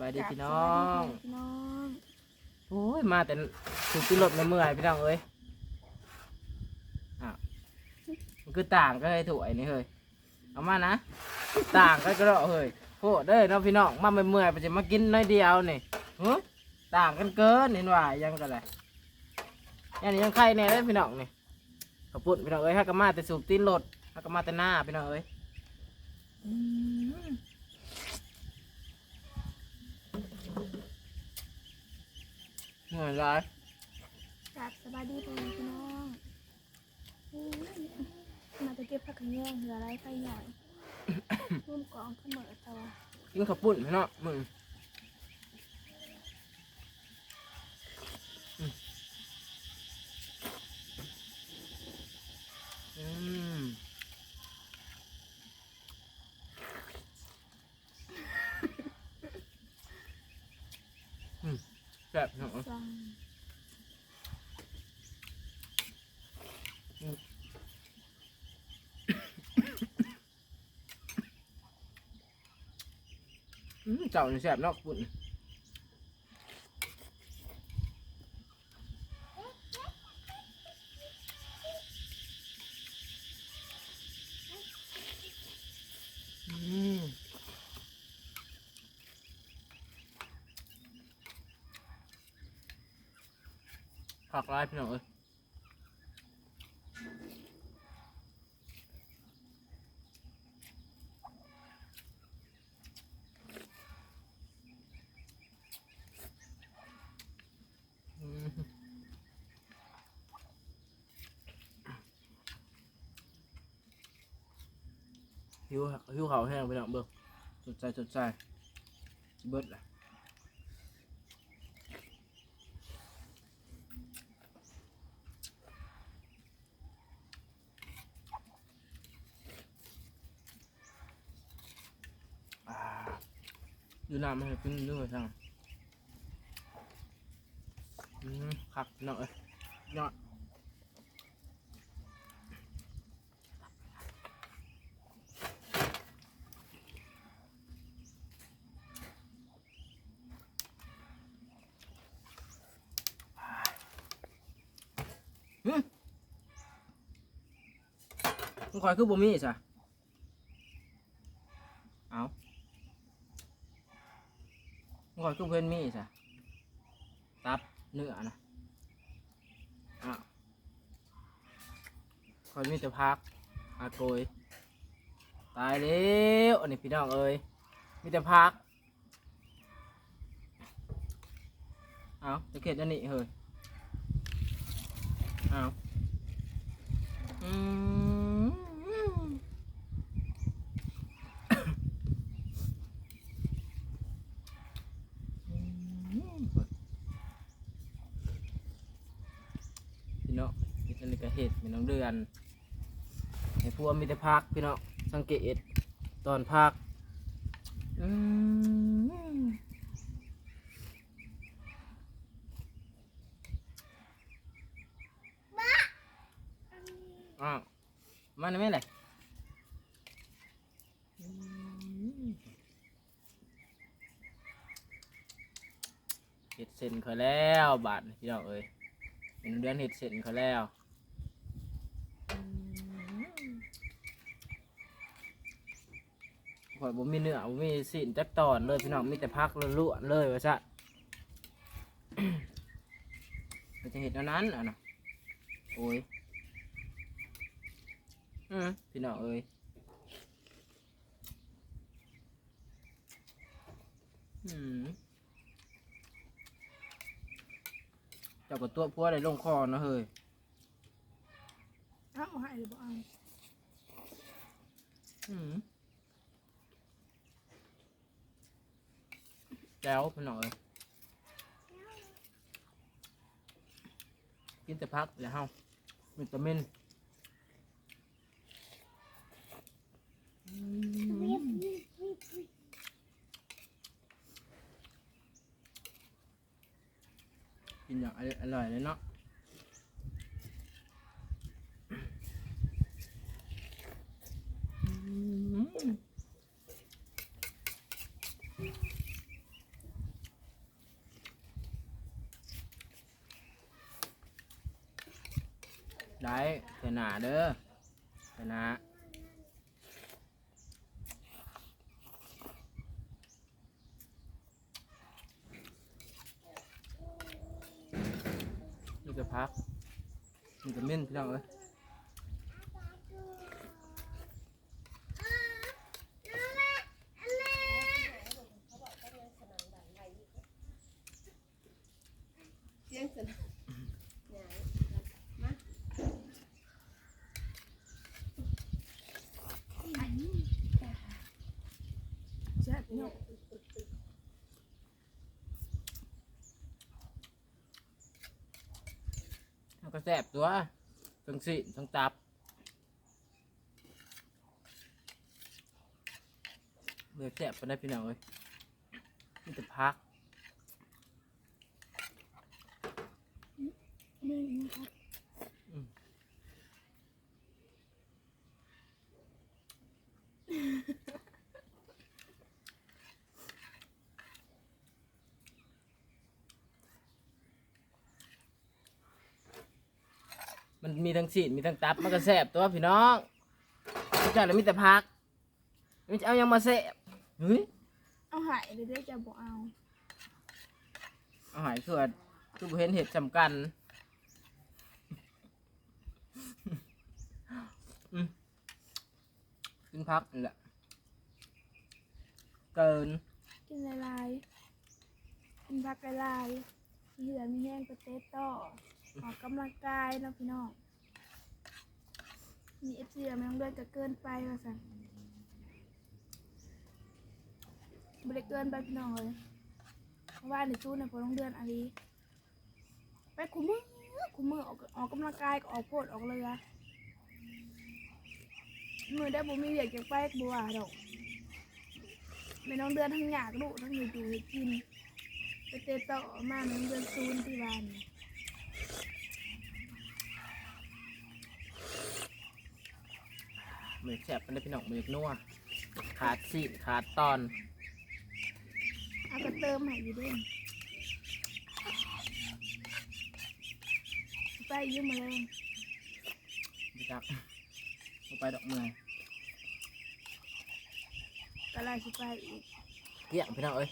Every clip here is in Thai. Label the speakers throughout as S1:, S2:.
S1: บายดีพี่น้อง
S2: พี่น้อง
S1: โอ้ยมาแต่ถูกที่รถมาเมื่อยพี่น้องเอ้ยอ้าวมันคือต่างก็เลยถูกไอ้นี่เฮ้ยเอามานะต่างกันก็ได้เฮ้ยโหเด้อเน้องพี่น้องมาเมื่อยๆไปจะมากินน้อยเดียวนี่เฮ้ยต่างกันเกินเห็นว่ายังกันเลยยังนี่ยังใครเนี่ยเลยพี่น้องนี่ขอบคุณพี่น้องเอ้ยฮักกะมาแต่สูบตีนรถฮักกะมาแต่หน้าพี่น้องเอ้ยอืม เหนื่อยร้าย
S2: กราบสบายดีพ่อแม่พี่น้องอู้ยมาจะเก็บผักกระแยงเหลืออะไรไปหน่อย ร่วมกองเสมอตัว
S1: กินข้าวปุ้นพี่น้องมึงอืมอืมอืมแซ่บพี่น้อง
S2: จัง
S1: อืมเจ้านี่แซ่บเนาะปุ้นอืม ผักลายพี่น้องเอ้ยหิวหิวเขาวแห้งพี่น้องเบิ่งสดใจสดใจสิเบิดแหละ ดูน้ำให้ขึ้นด้วยทางอืมคักเนาะเอ้ยยอดอืมคอยคือบ่มีซะเอา ก่อน คือเพื่อนมีจ้ะตับเนื้อนะอะคอยมีแต่พักอาโกยตายแล้วอันนี้พี่น้องเอ้ยมีแต่พักเอาจะเข็ดอันนี้เฮ้ยเอาอืม พี่น้องพี่น้องนี่ก็ เห็ดพี่น้องเดือนให้พวกมีแต่พักพี่น้องสังเกตตอนพักอืมอ้าวมาในแม่ไหนเห็ดเส้นเขาแล้วบาทพี่น้องเอ้ยเป็นเดือนเห็ดเสร็จเขาแล้ว ข่อยบ่มีเนื้อบ่มีสิ่นจักตอนเลยพี่น้องมีแต่พักล้วนๆเลยว่าซะมันจะเห็ดอันนั้นอะนะโอ้ยอืมพี่น้องเอ้ยอืมเจ้ากับตัวพัวได้ลงคอนะเฮ้ย
S2: หายหรือเปล่า
S1: อืมแล้วพี่น้องเอ้ยกินแต่พักแล้วเฮาวิตามินกินอย่างอร่อยเลยเนาะ ได้เทนาเด้อชนะนี่จะพักนี่ก็เม่นพี่น้องเอ้ย
S3: มั
S2: น
S1: ก็แสบตัวทั้งสิทั้งตับเลือแสบไปได้พี่น้องเอ้ยนี่จะพัก
S2: นี่นะครับ
S1: มันมีทั้งสีมีทั้งตับมันก็แสบตัวพี่น้องพี่จ้าแล้วมีแต่พักมันจะเอายังมาแสบเฮ้ย
S2: เอาหายเลยได้จะบอกเอา
S1: เอาหายส่วนทุกเห็นเห็ดสำคัญอืมกินพักนี่แหละเกิน
S2: กินลายๆกินผักลายๆเหลือมีแห้งกระเต๊ต่อออกกำลังกายเนาะพี่น้อง มีเอฟซีไม่ต้องเลือดจะเกินไปว่าสั่นบริเกินไปพี่น้องเลยเพราะว่าในตู้เนี่ยพอต้องเดือนอะไรไปคุมมือคุมมือออกออกกำลังกายก็ออกโพดออกเรือมือได้บ่มีเวียกจากไปบัวดอกไม่น้องเดือนทั้งอยากลูกทั้งอยู่ดูให้กิน ไปเตะต่อมาน้องเดือนซูนที่บ้านน่ะ
S1: เห มือนแสบมันได้พี่น้องเหมือนนัวขาดสีขาดตอน
S2: เอากระเติมให้อยู่เด้วยไปอยืมมาเลย
S1: นะครับเอาไปดอกเมือง
S2: กระไรสิไปอีก
S1: เกี่ยงพี่น้องเอ้ย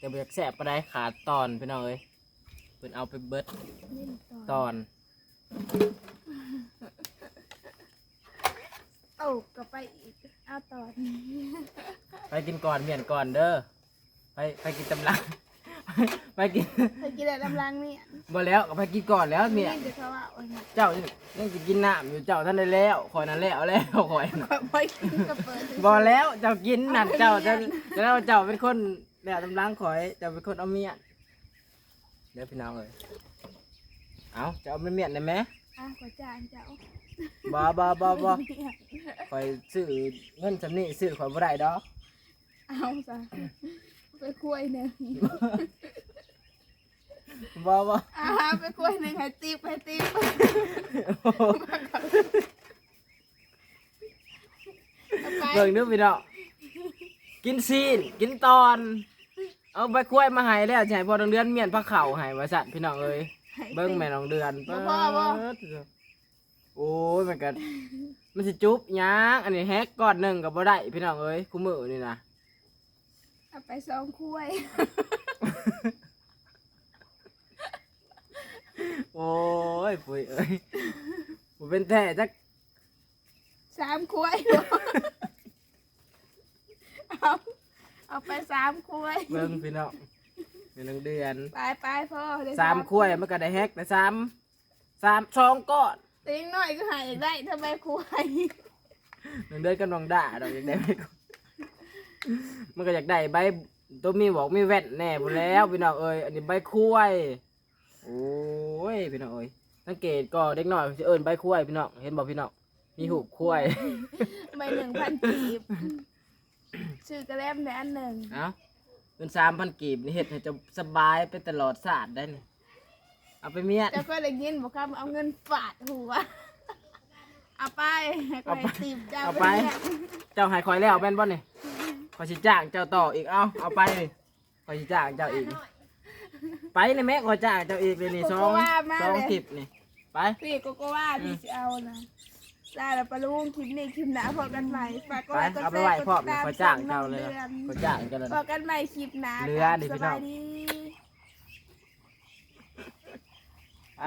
S1: จะเบียกแสบไปได้ขาดตอนพี่น้องเอ้ยเพิ่นเอาไปเบิด
S2: เล่นต่อ
S1: ตอน
S2: โอ้ก็ไปอีกเอาต่อ
S1: ไปกินก่อนเมียนก่อนเด้อไปไปกินตำลัง ไปกิน
S2: เคยกินอะไรลำลังเนี่ย
S1: บ่แล้วก็ไปกินก่อนแล้วเมีย
S2: เดี๋ยวเขาว่าโอ้ย
S1: เจ้ายังจะกินน้ำอยู่เจ้าท่านได้แล้วคอยนั้นแล้วแล้วคอยน่ะ
S2: ไปกินกระเปิด
S1: บ่แล้วเจ้ากินนั่นเจ้าจะแล้วเจ้าเป็นคนแล้วตำลังคอยเจ้าเป็นคนเอาเมียนเดี๋ยวพี่น้องเอ้ยเอาจะเอาเมียนได้ไหม
S2: อะขอจานเจ้า
S1: บ่บ่บ่บ่
S2: เนี่ย
S1: คอยซื้อเงินสำนี่ซื้อคอยบ่ได้ดอก
S2: เอาซะไปคุยหนึ่ง
S1: บ่บ่
S2: อ่าไปคุยหนึ่งให้ตีบให้ตีบเอาไป
S1: เบิ่งเด้อพี่น้องกินซีนกินตอน เอาใบกล้วยมาให้แล้วสิให้พ่อน้องเดือนเมียนผักเข่าให้ว่าสั่นพี่น้องเอ้ยเบิ่งแม่น้องเดือน
S2: บ่พ่อบ่
S1: เปิด โอ้ยมันก็มันสิจุ๊บหยังอันนี้แฮกก้อนหนึงก็บ่ได้พี่น้องเอ้ยคู่มือนี่นะ
S2: เอาไปสองคุย
S1: โอ้ยปุ้ยเอ้ยบ่เป็นแท้จัก
S2: สามคุยเอาเอาไปสามคุย
S1: เบิ่งพี่น้องแม่น้องเดือน
S2: ไปไปพ่อเดี๋ยว
S1: สามถ้วยมันก็ได้แฮกแต่สามสามสองก้อน
S2: ติ้งหน่อยก็หายอยากได้ทำไมคุย
S1: น้องเดือนก็น้องด่าดอกอยากได้ใบกล้วยมันก็อยากได้ใบตัวมีบอกมีแว่นแน่บ่แล้วพี่น้องเอ้ยอันนี้ใบคุ้ยโอ้ยพี่น้องเอ้ยสังเกตก็เด็กน้อยสิเอิ้นใบคุ้ยพี่น้องเห็นบ่พี่น้องมีหูบคุ้ย
S2: ใบหนึ่งพันกีบชื่อกระแลมในอันหนึ่ง
S1: เอ้าเป็นสามพันกีบนี่เฮ็ดให้เจะสบายไปตลอดศาสตร์ได้นี่ เอาไปเมียน
S2: เจ้าก็เลยยินบอกครับเอาเงินฝาดหัวเอาไปให้ไปตีบเจ้า
S1: เอาไปเจ้าให้คอยแล้วแม่นบ่นี่คอยสิจ้างเจ้าต่ออีกเอาเอาไปคอยสิจ้างเจ้าอีก ไปนี่แม่คอยจ้างเจ้าอีกเลยนี่สองสองคลิปนี่ไปไป
S2: พี่โกโกว่าพี่จะเอานะลาแล้วปลาลุงคลิปนี้คลิปหน้าพบกันใหม่ฝากกด
S1: ไป
S2: ไลค์กด
S1: เอาไป
S2: แช
S1: ไหว้
S2: ร์ก
S1: พ่อ
S2: ดติดตาม
S1: ขอจ้าง
S2: ช่
S1: เจ้า
S2: อง
S1: เลย
S2: เดือน
S1: ขอจ้างกันเลย
S2: พบกันใหม่คลิปหน้า
S1: เรือดิ
S2: ส
S1: พี่น้อง
S2: บายดี
S1: ไป